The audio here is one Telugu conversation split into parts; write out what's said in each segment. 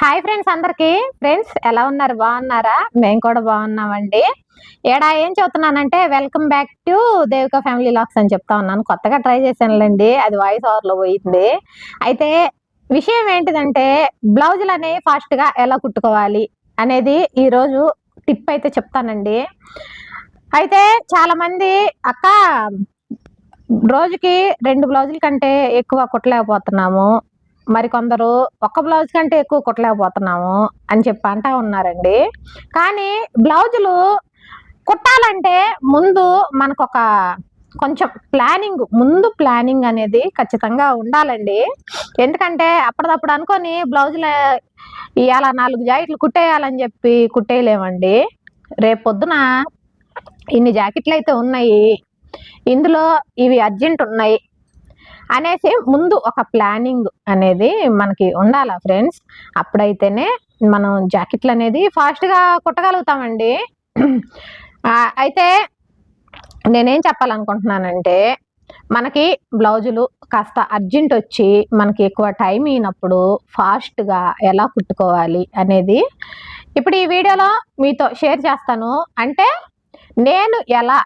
హాయ్ ఫ్రెండ్స్ అందరికి. ఫ్రెండ్స్ ఎలా ఉన్నారు? బాగున్నారా? మేము కూడా బాగున్నామండి. ఏడా ఏం చెప్తున్నానంటే welcome back to Devika family lakhs అని చెప్తా ఉన్నాను. కొత్తగా ట్రై చేశానులేండి. అది వాయిస్ ఓవర్లో పోయింది. అయితే విషయం ఏంటిదంటే బ్లౌజులు అనేవి ఫాస్ట్గా ఎలా కుట్టుకోవాలి అనేది ఈ రోజు టిప్ అయితే చెప్తానండి. అయితే చాలామంది అక్క రోజుకి రెండు బ్లౌజుల కంటే ఎక్కువ కుట్టలేకపోతున్నాము. మరి కొందరు ఒక్క బ్లౌజ్ కంటే ఎక్కువ కుట్టలేకపోతున్నాము అని చెప్పి అంటా ఉన్నారండి. కానీ బ్లౌజులు కుట్టాలంటే ముందు మనకు ఒక కొంచెం ప్లానింగ్ ముందు ప్లానింగ్ అనేది ఖచ్చితంగా ఉండాలండి. ఎందుకంటే అప్పటిదప్పుడు అనుకొని బ్లౌజులు ఇవాళ నాలుగు జాకెట్లు కుట్టేయాలని చెప్పి కుట్టేయలేమండి. రేపు పొద్దున ఇన్ని జాకెట్లు అయితే ఉన్నాయి. ఇందులో ఇవి అర్జెంట్ ఉన్నాయి. అనేసి ముందు ఒక ప్లానింగ్ అనేది మనకి ఉండాలా ఫ్రెండ్స్? అప్పుడైతేనే మనం జాకెట్లు అనేది ఫాస్ట్గా కుట్టగలుగుతామండి. అయితే నేనేం చెప్పాలనుకుంటున్నానంటే మనకి బ్లౌజులు కాస్త అర్జెంట్ వచ్చి మనకి ఎక్కువ టైం అయినప్పుడు ఫాస్ట్గా ఎలా కుట్టుకోవాలి అనేది ఇప్పుడు ఈ వీడియోలో మీతో షేర్ చేస్తాను. అంటే నేను ఎలా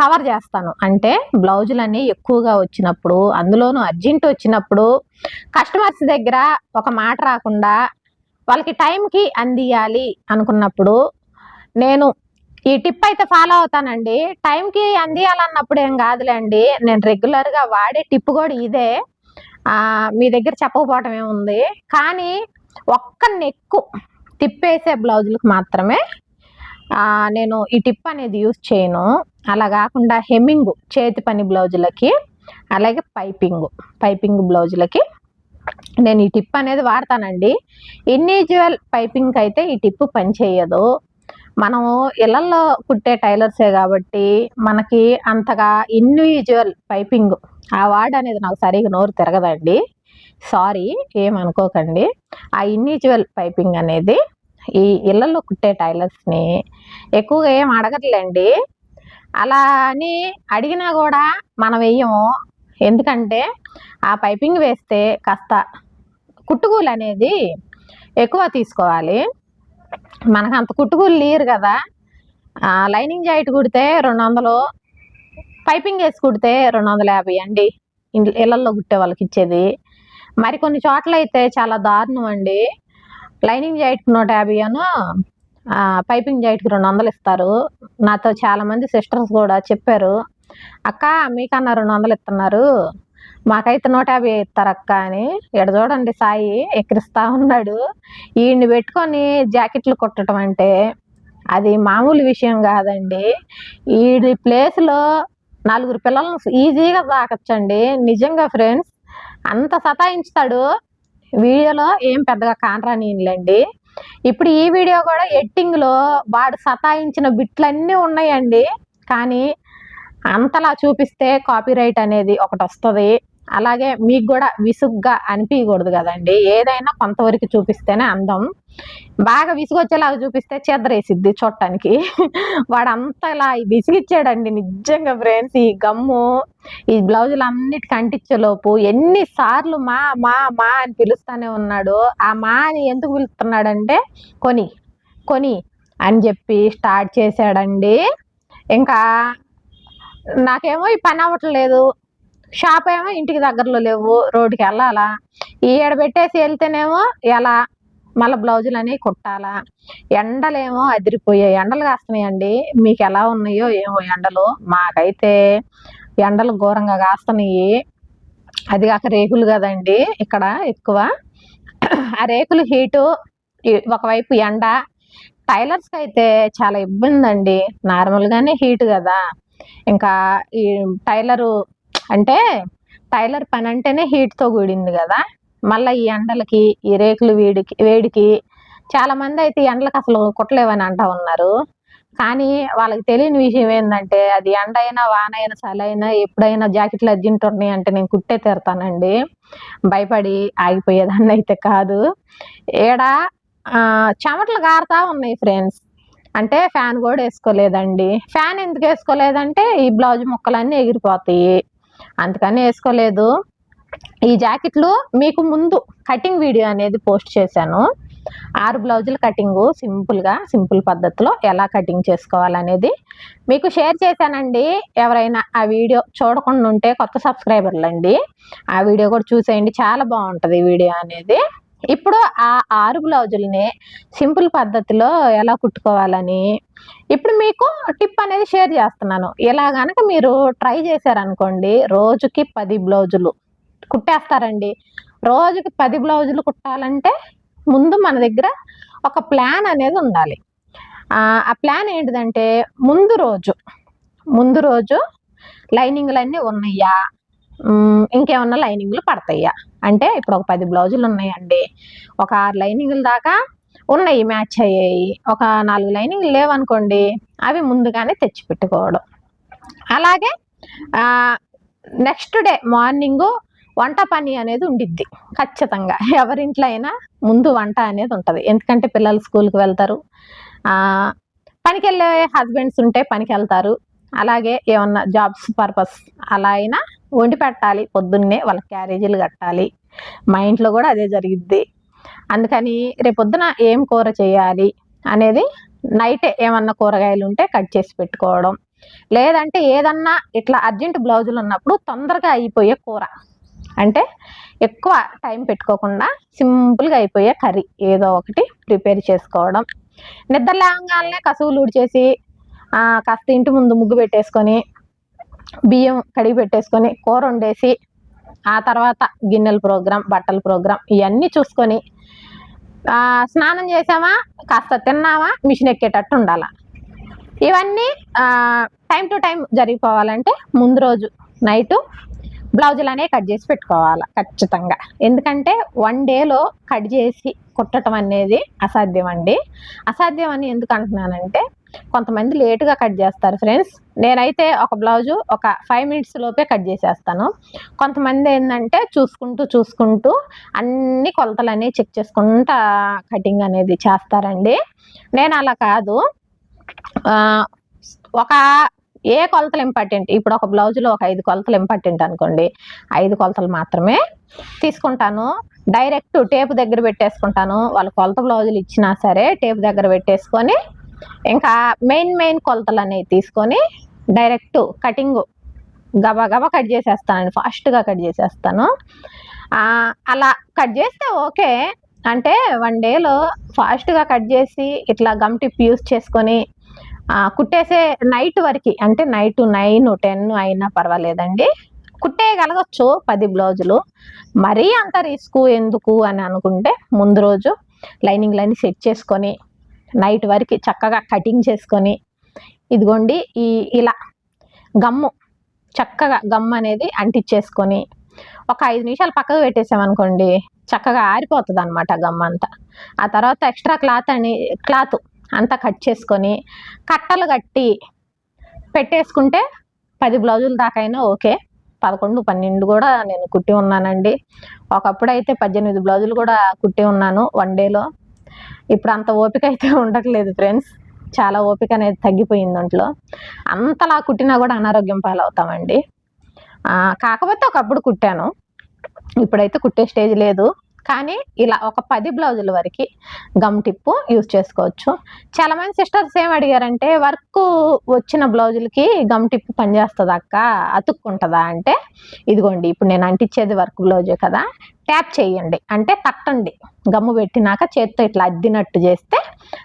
కవర్ చేస్తాను. అంటే బ్లౌజులు అన్నీ ఎక్కువగా వచ్చినప్పుడు అందులోనూ అర్జెంట్ వచ్చినప్పుడు కస్టమర్స్ దగ్గర ఒక మాట రాకుండా వాళ్ళకి టైంకి అందియాలి అనుకున్నప్పుడు నేను ఈ టిప్ అయితే ఫాలో అవుతానండి. టైంకి అందియాలన్నప్పుడు ఏం కాదులేండి. నేను రెగ్యులర్గా వాడే టిప్ కూడా ఇదే. మీ దగ్గర చెప్పకపోవటం ఏముంది? కానీ ఒక్క నెక్కు తిప్పేసే బ్లౌజులకు మాత్రమే నేను ఈ టిప్ అనేది యూజ్ చేయను. అలా కాకుండా హెమ్మింగ్ చేతి పని బ్లౌజులకి అలాగే పైపింగ్ పైపింగ్ బ్లౌజులకి నేను ఈ టిప్ అనేది వాడతానండి. ఇండివిజువల్ పైపింగ్ అయితే ఈ టిప్ పనిచేయదు. మనం ఇళ్ళలో కుట్టే టైలర్సే కాబట్టి మనకి అంతగా ఇండివిజువల్ పైపింగ్ ఆ వర్డ్ అనేది నాకు సరిగా నోరు తిరగదండి. సారీ ఏమనుకోకండి. ఆ ఇండివిజువల్ పైపింగ్ అనేది ఈ ఇళ్ళలో కుట్టే టైలర్స్ని ఎక్కువగా ఏం అడగట్లేండి. అలా అని అడిగినా కూడా మనం వెయ్యము. ఎందుకంటే ఆ పైపింగ్ వేస్తే కాస్త కుట్టుకూలు అనేది ఎక్కువ తీసుకోవాలి. మనకు అంత కుట్టుకూలు లేరు కదా. లైనింగ్ జాయిట్ కుడితే రెండు వందలు పైపింగ్ వేసి కుడితే రెండు వందల యాభై అండి. ఇళ్ళల్లో కుట్టే వాళ్ళకి ఇచ్చేది. మరి కొన్ని చోట్ల అయితే చాలా దారుణం అండి. లైనింగ్ జాయిట్కి నూట యాభైను పైపింగ్ జాయిట్కి రెండు వందలు ఇస్తారు. నాతో చాలామంది సిస్టర్స్ కూడా చెప్పారు అక్క మీకన్నా రెండు వందలు ఇస్తున్నారు మాకైతే నూట యాభై ఇస్తారు అక్క అని. ఇక్కడ చూడండి సాయి ఎక్కిరిస్తా ఉన్నాడు. ఈయన్ని పెట్టుకొని జాకెట్లు కుట్టడం అంటే అది మామూలు విషయం కాదండి. ఈ ప్లేస్లో నలుగురు పిల్లలను ఈజీగా తాకచ్చండి. నిజంగా ఫ్రెండ్స్ అంత సతాయించుతాడు. వీడియోలో ఏం పెద్దగా కానరానిలేండి ఇప్పుడు ఈ వీడియో కూడా ఎట్టింగ్లో వాడు సతాయించిన బిట్లన్నీ ఉన్నాయండి. కానీ అంతలా చూపిస్తే కాపీరైట్ అనేది ఒకటి వస్తుంది. అలాగే మీకు కూడా విసుగ్గా అనిపించకూడదు కదండి. ఏదైనా కొంతవరకు చూపిస్తేనే అందం. బాగా విసుగొచ్చేలాగా చూపిస్తే చెదరేసిద్ది చూడటానికి. వాడు అంతలా విసిగిచ్చాడండి నిజంగా ఫ్రెండ్స్. ఈ గమ్ము ఈ బ్లౌజులు అన్నిటికి అంటించేలోపు ఎన్నిసార్లు మా మా మా అని పిలుస్తానే ఉన్నాడు. ఆ మా అని ఎందుకు పిలుస్తున్నాడంటే కొని కొని అని చెప్పి స్టార్ట్ చేశాడండి. ఇంకా నాకేమో ఈ పని అవ్వట్లేదు. షాప్ ఏమో ఇంటికి దగ్గరలో లేవు రోడ్డుకి వెళ్ళాలా? ఈ ఏడ పెట్టేసి వెళ్తేనేమో ఎలా? మళ్ళీ బ్లౌజులు అనేవి కుట్టాలా? ఎండలేమో అదిరిపోయాయి ఎండలు కాస్తున్నాయండి. మీకు ఎలా ఉన్నాయో ఏమో ఎండలు. మాకైతే ఎండలు ఘోరంగా కాస్తున్నాయి. అది కాక రేకులు కదండి ఇక్కడ ఎక్కువ. ఆ రేకులు హీటు ఒకవైపు ఎండ. టైలర్స్కి అయితే చాలా ఇబ్బంది అండి నార్మల్గానే హీట్ కదా. ఇంకా ఈ టైలరు అంటే టైలర్ పని అంటేనే హీట్తో కూడింది కదా. మళ్ళీ ఈ ఎండలకి ఈ రేకులు వేడికి వేడికి చాలామంది అయితే ఎండలకు అసలు కుట్టలేవని అంటా ఉన్నారు. కానీ వాళ్ళకి తెలియని విషయం ఏంటంటే అది ఎండ అయినా వాన అయినా చలి అయినా ఎప్పుడైనా జాకెట్లు అర్జెంటున్నాయి అంటే నేను కుట్టే తీరుతానండి. భయపడి ఆగిపోయేదాన్ని అయితే కాదు. ఏడ చెమటలు గారుతా ఉన్నాయి ఫ్రెండ్స్ అంటే ఫ్యాన్ కూడా వేసుకోలేదండి. ఫ్యాన్ ఎందుకు వేసుకోలేదంటే ఈ బ్లౌజ్ ముక్కలన్నీ ఎగిరిపోతాయి. అందుకని వేసుకోలేదు. ఈ జాకెట్లు మీకు ముందు కటింగ్ వీడియో అనేది పోస్ట్ చేశాను. ఆరు బ్లౌజుల కటింగ్ సింపుల్గా సింపుల్ పద్ధతిలో ఎలా కటింగ్ చేసుకోవాలనేది మీకు షేర్ చేశానండి. ఎవరైనా ఆ వీడియో చూడకుండా ఉంటే కొత్త సబ్స్క్రైబర్లు అండి ఆ వీడియో కూడా చూసేయండి. చాలా బాగుంటుంది ఈ వీడియో అనేది. ఇప్పుడు ఆ ఆరు బ్లౌజుల్ని సింపుల్ పద్ధతిలో ఎలా కుట్టుకోవాలని ఇప్పుడు మీకు టిప్ అనేది షేర్ చేస్తున్నాను. ఇలా కనుక మీరు ట్రై చేశారనుకోండి రోజుకి పది బ్లౌజులు కుట్టేస్తారండి. రోజుకి పది బ్లౌజులు కుట్టాలంటే ముందు మన దగ్గర ఒక ప్లాన్ అనేది ఉండాలి. ఆ ప్లాన్ ఏంటిదంటే ముందు రోజు ముందు రోజు లైనింగ్లన్నీ ఉన్నాయా? ఇంకేమన్నా లైనింగ్లు పడతాయా? అంటే ఇప్పుడు ఒక పది బ్లౌజులు ఉన్నాయండి. ఒక ఆరు లైనింగ్లు దాకా ఉన్నాయి మ్యాచ్ అయ్యాయి. ఒక నాలుగు లైనింగ్లు లేవనుకోండి అవి ముందుగానే తెచ్చి పెట్టుకోవడం అలాగే నెక్స్ట్ డే మార్నింగు వంట పని అనేది ఉండిద్ది ఖచ్చితంగా. ఎవరింట్లో అయినా ముందు వంట అనేది ఉంటుంది. ఎందుకంటే పిల్లలు స్కూల్కి వెళ్తారు. పనికి వెళ్ళే హస్బెండ్స్ ఉంటే పనికి వెళ్తారు అలాగే ఏమన్నా జాబ్స్ పర్పస్ అలా అయినా వండి పెట్టాలి. పొద్దున్నే వాళ్ళ క్యారేజీలు కట్టాలి. మా ఇంట్లో కూడా అదే జరిగిద్ది. అందుకని రేపొద్దున ఏం కూర చేయాలి అనేది నైటే ఏమన్నా కూరగాయలు ఉంటే కట్ చేసి పెట్టుకోవడం. లేదంటే ఏదన్నా ఇట్లా అర్జెంట్ బ్లౌజులు ఉన్నప్పుడు తొందరగా అయిపోయే కూర. అంటే ఎక్కువ టైం పెట్టుకోకుండా సింపుల్గా అయిపోయే కర్రీ ఏదో ఒకటి ప్రిపేర్ చేసుకోవడం. నిద్ర లేవగానే కసువులు ఊడ్చేసి కాస్త ఇంటి ముందు ముగ్గు పెట్టేసుకొని బియ్యం కడిగి పెట్టేసుకొని కూర వండేసి ఆ తర్వాత గిన్నెల ప్రోగ్రాం బట్టల ప్రోగ్రాం ఇవన్నీ చూసుకొని స్నానం చేసామా? కాస్త తిన్నామా? మిషన్ ఎక్కేటట్టు ఉండాల. ఇవన్నీ టైం టు టైం జరిగిపోవాలంటే ముందు రోజు నైటు బ్లౌజులు అనేవి కట్ చేసి పెట్టుకోవాలి ఖచ్చితంగా. ఎందుకంటే వన్ డేలో కట్ చేసి కుట్టడం అనేది అసాధ్యం అండి అసాధ్యం అని ఎందుకు అంటున్నానంటే కొంతమంది లేటుగా కట్ చేస్తారు ఫ్రెండ్స్. నేనైతే ఒక బ్లౌజు ఒక ఫైవ్ మినిట్స్ లోపే కట్ చేసేస్తాను. కొంతమంది ఏంటంటే చూసుకుంటూ చూసుకుంటూ అన్ని కొలతలు అనేవి చెక్ చేసుకుంటా కటింగ్ అనేది చేస్తారండి. నేను అలా కాదు. ఒక ఏ కొలతలు ఇంపార్టెంట్? ఇప్పుడు ఒక బ్లౌజులో ఒక ఐదు కొలతలు ఇంపార్టెంట్ అనుకోండి. ఐదు కొలతలు మాత్రమే తీసుకుంటాను. డైరెక్ట్ టేప్ దగ్గర పెట్టేసుకుంటాను. వాళ్ళ కొలత బ్లౌజులు ఇచ్చినా సరే టేప్ దగ్గర పెట్టేసుకొని ఇంకా మెయిన్ మెయిన్ కొలతలు అనేవి తీసుకొని డైరెక్ట్ కటింగ్ గబా గబా కట్ చేసేస్తానండి. ఫాస్ట్గా కట్ చేసేస్తాను. అలా కట్ చేస్తే ఓకే. అంటే వన్ డేలో ఫాస్ట్గా కట్ చేసి ఇట్లా గమ్ టిప్ యూస్ చేసుకొని కుట్టేసే నైట్ వరకు అంటే నైట్ నైన్ టెన్ అయినా పర్వాలేదండి. కుట్టేయగలగచ్చు పది బ్లౌజులు. మరీ అంత రిస్క్ ఎందుకు అని అనుకుంటే ముందు రోజు లైనింగ్లన్నీ సెట్ చేసుకొని నైట్ వరకు చక్కగా కటింగ్ చేసుకొని ఇదిగోండి ఈ ఇలా గమ్ము చక్కగా గమ్ అనేది అంటించేసుకొని ఒక ఐదు నిమిషాలు పక్కకు పెట్టేసామనుకోండి చక్కగా ఆరిపోతుంది అనమాట గమ్ అంతా. ఆ తర్వాత ఎక్స్ట్రా క్లాత్ అని క్లాత్ అంతా కట్ చేసుకొని కట్టలు కట్టి పెట్టేసుకుంటే పది బ్లౌజుల దాకైనా ఓకే. పదకొండు పన్నెండు కూడా నేను కుట్టి ఉన్నానండి. ఒకప్పుడు అయితే పద్దెనిమిది బ్లౌజులు కూడా కుట్టి ఉన్నాను వన్ డేలో. ఇప్పుడు అంత ఓపిక అయితే ఉండట్లేదు ఫ్రెండ్స్ చాలా ఓపిక అనేది తగ్గిపోయింది ఒంట్లో. అంతలా కుట్టినా కూడా అనారోగ్యం పాలవుతామండి. కాకపోతే ఒకప్పుడు కుట్టాను. ఇప్పుడైతే కుట్టే స్టేజ్ లేదు. కానీ ఇలా ఒక పది బ్లౌజుల వరకు గమ్ టిప్పు యూజ్ చేసుకోవచ్చు. చాలా మంది సిస్టర్స్ ఏం అడిగారంటే వర్క్ వచ్చిన బ్లౌజులకి గమ్ టిప్పు పనిచేస్తుంది అక్క? అతుక్కుంటుందా? అంటే ఇదిగోండి ఇప్పుడు నేను అంటించేది వర్క్ బ్లౌజే కదా ట్యాప్ చేయండి. అంటే తట్టండి. గమ్ము పెట్టినాక చేత్తో ఇట్లా అద్దినట్టు చేస్తే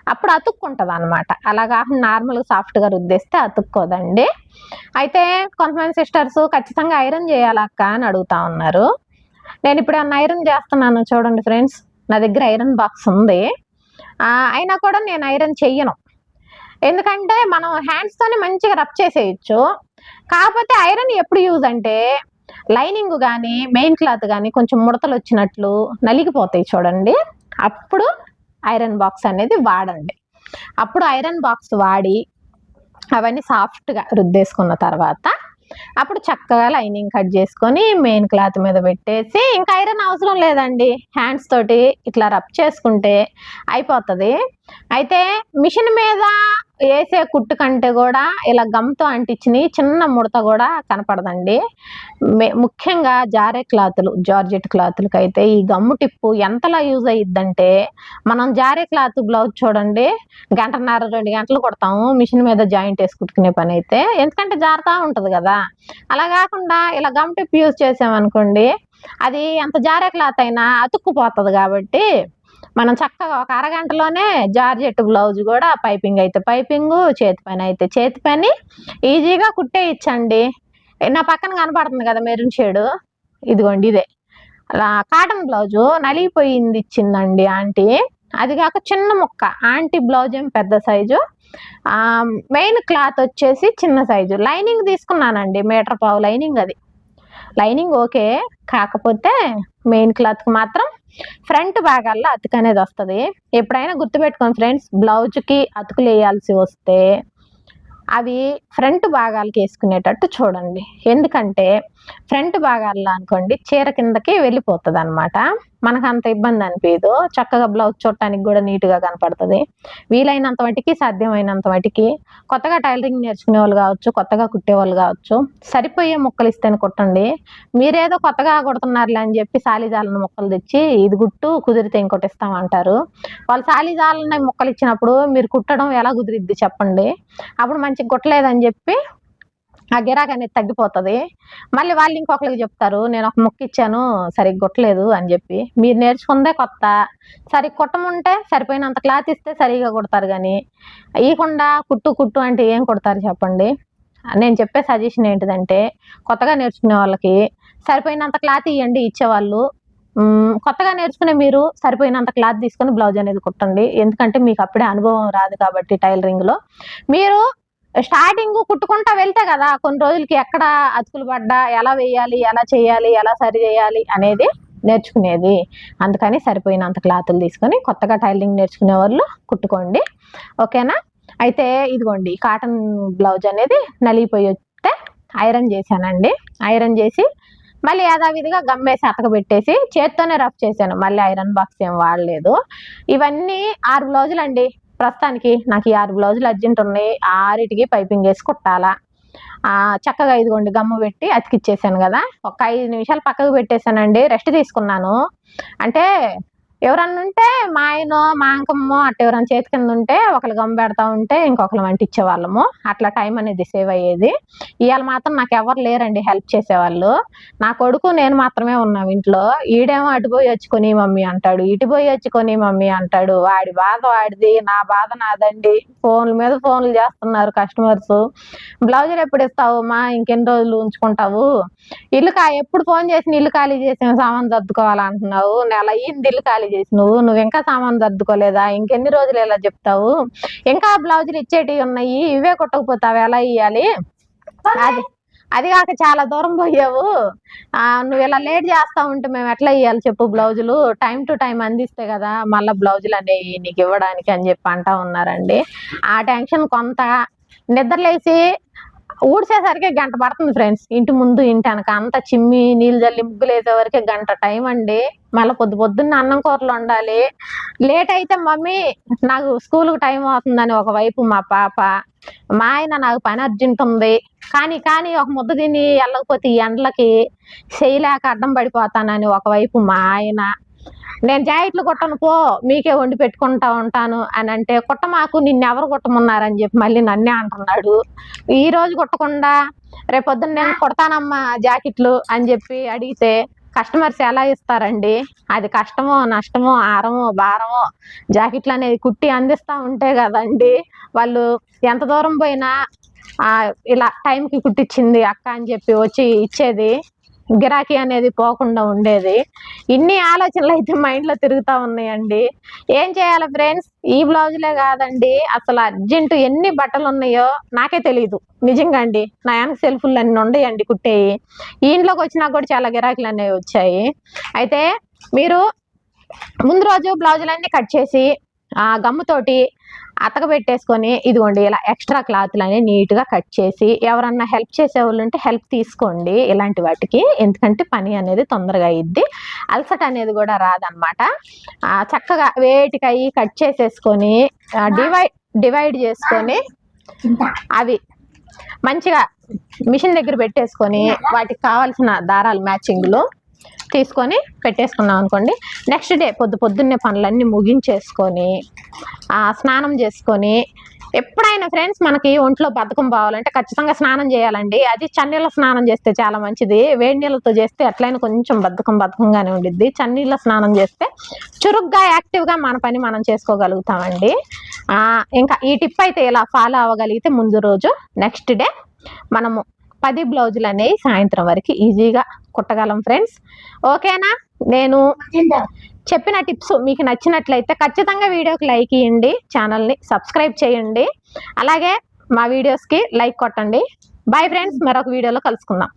అప్పుడు అతుక్కుంటుంది అనమాట అలాగా నార్మల్గా సాఫ్ట్గా రుద్దేస్తే అతుక్కోదండి. అయితే కొంతమంది సిస్టర్స్ ఖచ్చితంగా ఐరన్ చేయాలక్క అని అడుగుతా ఉన్నారు. నేను ఇప్పుడు ఏమన్నా ఐరన్ చేస్తున్నాను చూడండి ఫ్రెండ్స్ నా దగ్గర ఐరన్ బాక్స్ ఉంది. అయినా కూడా నేను ఐరన్ చెయ్యను. ఎందుకంటే మనం హ్యాండ్స్తోనే మంచిగా రబ్ చేసేయచ్చు. కాకపోతే ఐరన్ ఎప్పుడు యూజ్ అంటే లైనింగ్ కానీ మెయిన్ క్లాత్ కానీ కొంచెం ముడతలు వచ్చినట్లు నలిగిపోతాయి చూడండి. అప్పుడు ఐరన్ బాక్స్ అనేది వాడండి. అప్పుడు ఐరన్ బాక్స్ వాడి అవన్నీ సాఫ్ట్గా రుద్దేసుకున్న తర్వాత అప్పుడు చక్కగా లైనింగ్ కట్ చేసుకొని మెయిన్ క్లాత్ మీద పెట్టేసి ఇంకా ఐరన్ అవసరం లేదండి. హ్యాండ్స్ తోటి ఇట్లా రబ్ చేసుకుంటే అయిపోతుంది. అయితే మిషన్ మీద వేసే కుట్టు కంటే కూడా ఇలా గమ్తో అంటించిన చిన్న ముడత కూడా కనపడదండి. ముఖ్యంగా జారే క్లాతులు జార్జెట్ క్లాతులకి అయితే ఈ గమ్ము టిప్పు ఎంతలా యూజ్ అయ్యిద్దంటే మనం జారే క్లాత్ బ్లౌజ్ చూడండి గంటన్నర రెండు గంటలు కొడతాము మిషన్ మీద జాయింట్ వేసి కుట్టుకునే పని అయితే ఎందుకంటే జారుతూ ఉంటుంది కదా. అలా కాకుండా ఇలా గమ్ టిప్ యూజ్ చేసామనుకోండి అది ఎంత జారే క్లాత్ అయినా అతుక్కుపోతుంది కాబట్టి మనం చక్కగా ఒక అరగంటలోనే జార్జెట్ బ్లౌజ్ కూడా పైపింగ్ అయితే పైపింగ్ చేతి పని అయితే చేతి పని. ఈజీగా కుట్టేయచ్చండి నా పక్కన కనపడుతుంది కదా మెరూన్ షేడ్. ఇదిగోండి ఇదే. అలా కాటన్ బ్లౌజు నలిగిపోయింది ఇచ్చిందండి ఆంటీ. అది కాక చిన్న ముక్క. ఆంటీ బ్లౌజ్ ఏం పెద్ద సైజు. మెయిన్ క్లాత్ వచ్చేసి చిన్న సైజు. లైనింగ్ తీసుకున్నానండి. మీటర్ పావు లైనింగ్ అది. Lining okay. కాకపోతే మెయిన్ క్లాత్కి మాత్రం ఫ్రంట్ భాగాల్లో అతుకు అనేది వస్తుంది. ఎప్పుడైనా గుర్తుపెట్టుకోండి ఫ్రెండ్స్ బ్లౌజ్కి అతుకులు వేయాల్సి వస్తే అవి ఫ్రంట్ భాగాలకి వేసుకునేటట్టు చూడండి. ఎందుకంటే ఫ్రంట్ భాగాల్లో అనుకోండి చీర కిందకి వెళ్ళిపోతుంది అనమాట మనకు అంత ఇబ్బంది అనిపించదు చక్కగా బ్లౌజ్ చూడటానికి కూడా నీట్గా కనపడుతుంది. వీలైనంత మటుకి సాధ్యమైనంత మటుకి కొత్తగా టైలరింగ్ నేర్చుకునే వాళ్ళు కావచ్చు కొత్తగా కుట్టే వాళ్ళు కావచ్చు సరిపోయే ముక్కలు ఇస్తేనే కుట్టండి. మీరేదో కొత్తగా కుడుతున్నారులే అని చెప్పి సాలిజాలను ముక్కలు తెచ్చి ఇది గుట్టు కుదిరితే ఇంకోటి ఇస్తామంటారు. వాళ్ళు సాలిజాలన్న ముక్కలు ఇచ్చినప్పుడు మీరు కుట్టడం ఎలా కుదిరిద్ది చెప్పండి. అప్పుడు మంచిగా కుట్టలేదని చెప్పి ఆ గిరాక్ అనేది తగ్గిపోతుంది. మళ్ళీ వాళ్ళు ఇంకొకరికి చెప్తారు నేను ఒక ముక్క ఇచ్చాను సరిగ్గా కుట్టలేదు అని చెప్పి. మీరు నేర్చుకుందే కొత్త. సరిగ్గా కుట్టముంటే సరిపోయినంత క్లాత్ ఇస్తే సరిగా కుడతారు కానీ ఇవ్వకుండా కుట్టు కుట్టు అంటే ఏం కుడతారు చెప్పండి? నేను చెప్పే సజెషన్ ఏంటిదంటే కొత్తగా నేర్చుకునే వాళ్ళకి సరిపోయినంత క్లాత్ ఇవ్వండి ఇచ్చేవాళ్ళు. కొత్తగా నేర్చుకునే మీరు సరిపోయినంత క్లాత్ తీసుకొని బ్లౌజ్ అనేది కుట్టండి. ఎందుకంటే మీకు అప్పుడే అనుభవం రాదు కాబట్టి టైలరింగ్లో. మీరు స్టార్టింగ్ కుట్టుకుంటా వెళ్తే కదా కొన్ని రోజులకి ఎక్కడ అతుకులు పడ్డా ఎలా వేయాలి ఎలా చేయాలి ఎలా సరి చేయాలి అనేది నేర్చుకునేది. అందుకని సరిపోయినంత క్లాతులు తీసుకొని కొత్తగా టైలింగ్ నేర్చుకునే వాళ్ళు కుట్టుకోండి. ఓకేనా? అయితే ఇదిగోండి కాటన్ బ్లౌజ్ అనేది నలిగిపోయి వస్తే ఐరన్ చేశానండి. ఐరన్ చేసి మళ్ళీ యథావిధిగా గమ్మేసి అతకబెట్టేసి చేత్తోనే రఫ్ చేశాను. మళ్ళీ ఐరన్ బాక్స్ ఏం వాడలేదు. ఇవన్నీ ఆరు బ్లౌజులు అండి ప్రస్తుతానికి నాకు ఈ ఆరు బ్లౌజులు అర్జెంట్ ఉన్నాయి. ఆరిటికి పైపింగ్ వేసి కుట్టాలా. చక్కగా ఇదిగోండి గమ్ము పెట్టి అతికిచ్చేసాను కదా. ఒక ఐదు నిమిషాలు పక్కకు పెట్టేశానండి. రెస్ట్ తీసుకున్నాను. అంటే ఎవరన్నా ఉంటే మా ఆయన మా అంకమ్మ అట్ట ఎవరైనా చేతి కింద ఉంటే ఒకళ్ళు గమ్ పెడతా ఉంటే ఇంకొకరు వంటిచ్చే వాళ్ళము అట్లా టైం అనేది సేవ్ అయ్యేది. ఇవాళ మాత్రం నాకు ఎవరు లేరండి హెల్ప్ చేసేవాళ్ళు. నా కొడుకు నేను మాత్రమే ఉన్నాం ఇంట్లో. ఈడేమో అటు పోయి వచ్చుకొని మమ్మీ అంటాడు. ఇటు పోయి వచ్చుకొని మమ్మీ అంటాడు. వాడి బాధ వాడిది. నా బాధ నాదండి. ఫోన్ల మీద ఫోన్లు చేస్తున్నారు కస్టమర్స్ బ్లౌజులు ఎప్పుడు ఇస్తావు మా ఇంకెన్ని రోజులు ఉంచుకుంటావు? ఇల్లు కా ఎప్పుడు ఫోన్ చేసి ఇల్లు ఖాళీ చేసిన సామాన్ సర్దుకోవాలంటున్నావు. నెల అయ్యింది ఇల్లు ఖాళీ చేసి నువ్వు నువ్వు ఇంకా సామాన్ దద్దుకోలేదా ఇంకెన్ని రోజులు ఎలా చెప్తావు? ఇంకా బ్లౌజులు ఇచ్చేటివి ఉన్నాయి. ఇవే కొట్టకపోతావు? ఎలా ఇయ్యాలి? అది అది కాక చాలా దూరం పోయావు. ఆ, నువ్వు ఇలా లేట్ చేస్తా ఉంటే మేము ఎట్లా ఇవ్వాలి చెప్పు బ్లౌజులు? టైం టు టైం అందిస్తే కదా మళ్ళీ బ్లౌజులు అనేవి నీకు ఇవ్వడానికి అని చెప్పి అంటా ఉన్నారండి. ఆ టెన్షన్ కొంత నిద్రలేసి ఊడ్చేసరికి గంట పడుతుంది ఫ్రెండ్స్ ఇంటి ముందు ఇంటి వెనక అంత చిమ్మి నీళ్ళు జల్లి ముగ్గులు వేసే గంట టైం అండి. మళ్ళీ పొద్దు పొద్దున్న అన్నం కూరలు ఉండాలి లేట్ అయితే మమ్మీ నాకు స్కూల్కి టైం అవుతుందని ఒకవైపు మా పాప మా ఆయన నాకు పని అర్జెంట్ ఉంది. కానీ కానీ ఒక ముద్ద తిని వెళ్ళకపోతే ఈ ఎండలకి చేయలేక అడ్డం పడిపోతానని ఒకవైపు మా ఆయన నేను జాకెట్లు కుట్టను పో మీకే వండి పెట్టుకుంటా ఉంటాను అని అంటే కుట్టమాకు నిన్నెవరు కొట్టమన్నారని చెప్పి మళ్ళీ నన్నే అంటున్నాడు. ఈ రోజు కుట్టకుండా రేపొద్దున నేను కుడతానమ్మా జాకెట్లు అని చెప్పి అడిగితే కస్టమర్స్ ఎలా ఇస్తారండి? అది కష్టమో నష్టమో ఆరమో భారమో జాకెట్లు అనేది కుట్టి అందిస్తూ ఉంటే కదండి వాళ్ళు ఎంత దూరం పోయినా ఇలా టైంకి కుట్టించింది అక్క అని చెప్పి వచ్చి ఇచ్చేది. గిరాకీ అనేది పోకుండా ఉండేది. ఇన్ని ఆలోచనలు అయితే మైండ్లో తిరుగుతూ ఉన్నాయండి. ఏం చేయాలి ఫ్రెండ్స్? ఈ బ్లౌజులే కాదండి. అసలు అర్జెంట్ ఎన్ని బట్టలు ఉన్నాయో నాకే తెలియదు నిజంగా అండి. నా వెనక సెల్ఫుల్ అన్నీ ఉండయండి కుట్టేవి ఇంట్లోకి వచ్చినా కూడా చాలా గిరాకీలు అనేవి వచ్చాయి. అయితే మీరు ముందు రోజు బ్లౌజులన్నీ కట్ చేసి ఆ గమ్ముతోటి అతక పెట్టేసుకొని ఇదిగోండి ఇలా ఎక్స్ట్రా క్లాత్లని నీట్గా కట్ చేసి ఎవరన్నా హెల్ప్ చేసే వాళ్ళు ఉంటే హెల్ప్ తీసుకోండి ఇలాంటి వాటికి. ఎందుకంటే పని అనేది తొందరగా అయ్యిద్ది అలసట అనేది కూడా రాదనమాట చక్కగా వేటికయ్యి కట్ చేసేసుకొని డివైడ్ డివైడ్ చేసుకొని అవి మంచిగా మిషన్ దగ్గర పెట్టేసుకొని వాటికి కావాల్సిన దారాలు మ్యాచింగ్లు తీసుకొని పెట్టేసుకున్నాం అనుకోండి. నెక్స్ట్ డే పొద్దు పొద్దున్నే పనులన్నీ ముగించేసుకొని స్నానం చేసుకొని ఎప్పుడైనా ఫ్రెండ్స్ మనకి ఒంట్లో బద్ధకం పోవాలంటే ఖచ్చితంగా స్నానం చేయాలండి. అది చన్నీళ్ళ స్నానం చేస్తే చాలా మంచిది. వేడి నీళ్ళతో చేస్తే అట్లయినా కొంచెం బద్ధకం బద్ధకంగానే ఉండిద్ది. చన్నీళ్ళ స్నానం చేస్తే చురుగ్గా యాక్టివ్గా మన పని మనం చేసుకోగలుగుతామండి. ఇంకా ఈ టిప్ అయితే ఇలా ఫాలో అవ్వగలిగితే ముందు రోజు నెక్స్ట్ డే మనము పది బ్లౌజులు అనేవి సాయంత్రం వరకు ఈజీగా కుట్టగలం ఫ్రెండ్స్. ఓకేనా నేను చెప్పిన టిప్స్ మీకు నచ్చినట్లయితే ఖచ్చితంగా వీడియోకి లైక్ ఇవ్వండి ఛానల్ని సబ్స్క్రైబ్ చేయండి. అలాగే మా వీడియోస్కి లైక్ కొట్టండి. బాయ్ ఫ్రెండ్స్ మరొక వీడియోలో కలుసుకుందాం.